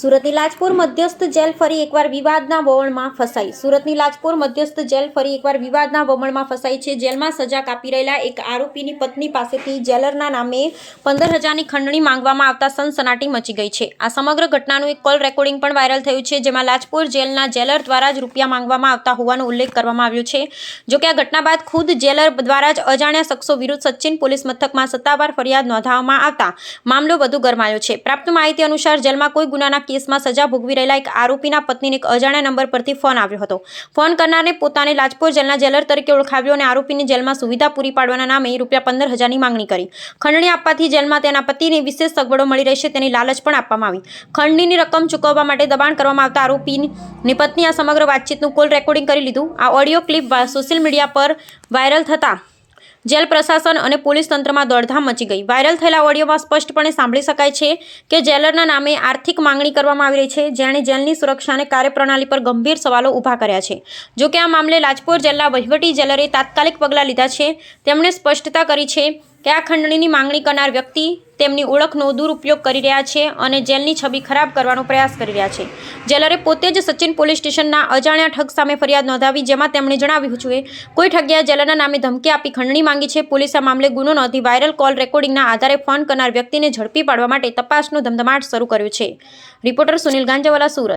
સુરતની લાજપુર મધ્યસ્થ જેલ ફરી એકવાર વિવાદના વવણમાં ફસાઈ. સુરતની લાજપુર મધ્યસ્થ જેલ ફરી એકવાર વિવાદના વમણમાં ફસાઈ છે. જેલમાં સજા કાપી રહેલા એક આરોપીની પત્ની પાસેથી જેલરના નામે પંદર હજારની ખંડણી માંગવામાં આવતા સનસનાટી મચી ગઈ છે. આ સમગ્ર ઘટનાનું એક કોલ રેકોર્ડિંગ પણ વાયરલ થયું છે, જેમાં લાજપુર જેલના જેલર દ્વારા જ રૂપિયા માંગવામાં આવતા હોવાનો ઉલ્લેખ કરવામાં આવ્યો છે. જોકે આ ઘટના બાદ ખુદ જેલર દ્વારા જ અજાણ્યા શખ્સો વિરુદ્ધ સચિન પોલીસ મથકમાં સત્તાવાર ફરિયાદ નોંધાવવામાં આવતા મામલો વધુ ગરમાયો છે. પ્રાપ્ત માહિતી અનુસાર જેલમાં કોઈ ગુનાના કેસમાં સજા ભોગવી રહેલા એક આરોપીના પત્નીને એક અજાણ્યા નંબર પરથી ફોન આવ્યો હતો. ફોન કરનારને પોતાને લાજપોર જેલના જેલર તરીકે ઓળખાવ્યો અને આરોપીને જેલમાં સુવિધા પૂરી પાડવાના નામે રૂપિયા પંદર હજારની માંગણી કરી. ખંડણી આપવાથી જેલમાં તેના પતિને વિશેષ સગવડો મળી રહેશે તેની લાલચ પણ આપવામાં આવી. ખંડણીની રકમ ચૂકવવા માટે દબાણ કરવામાં આવતા આરોપીની પત્ની આ સમગ્ર વાતચીતનું કોલ રેકોર્ડિંગ કરી લીધું. આ ઓડિયો ક્લિપ સોશિયલ મીડિયા પર વાયરલ થતાં જેલ પ્રશાસન અને પોલીસ તંત્રમાં દોડધામ મચી ગઈ. વાયરલ થયેલા ઓડિયોમાં સ્પષ્ટપણે સાંભળી શકાય છે કે જેલરના નામે આર્થિક માંગણી કરવામાં આવી રહી છે. જેણે જેલની સુરક્ષા અને કાર્યપ્રણાલી પર ગંભીર સવાલો ઊભા કર્યા છે. જો કે આ મામલે લાજપોર જેલના વહીવટી જેલરે તાત્કાલિક પગલાં લીધા છે. તેમણે સ્પષ્ટતા કરી છે કે આ ખંડણીની માંગણી કરનાર વ્યક્તિ તેમની ઓળખનો દુરુપયોગ કરી રહ્યા છે અને જેલની છબી ખરાબ કરવાનો પ્રયાસ કરી રહ્યા છે. જેલરે પોતે જ સચિન પોલીસ સ્ટેશનના અજાણ્યા ઠગ સામે ફરિયાદ નોંધાવી જેમાં તેમણે જણાવ્યું છે, કોઈ ઠગ્યા જેલરના નામે ધમકી આપી ખંડણી માંગી છે. પોલીસે આ મામલે ગુનો નોંધી વાયરલ કોલ રેકોર્ડિંગના આધારે ફોન કરનાર વ્યક્તિને ઝડપી પાડવા માટે તપાસનો ધમધમાટ શરૂ કર્યો છે. રિપોર્ટર સુનિલ ગાંજાવાલા, સુરત.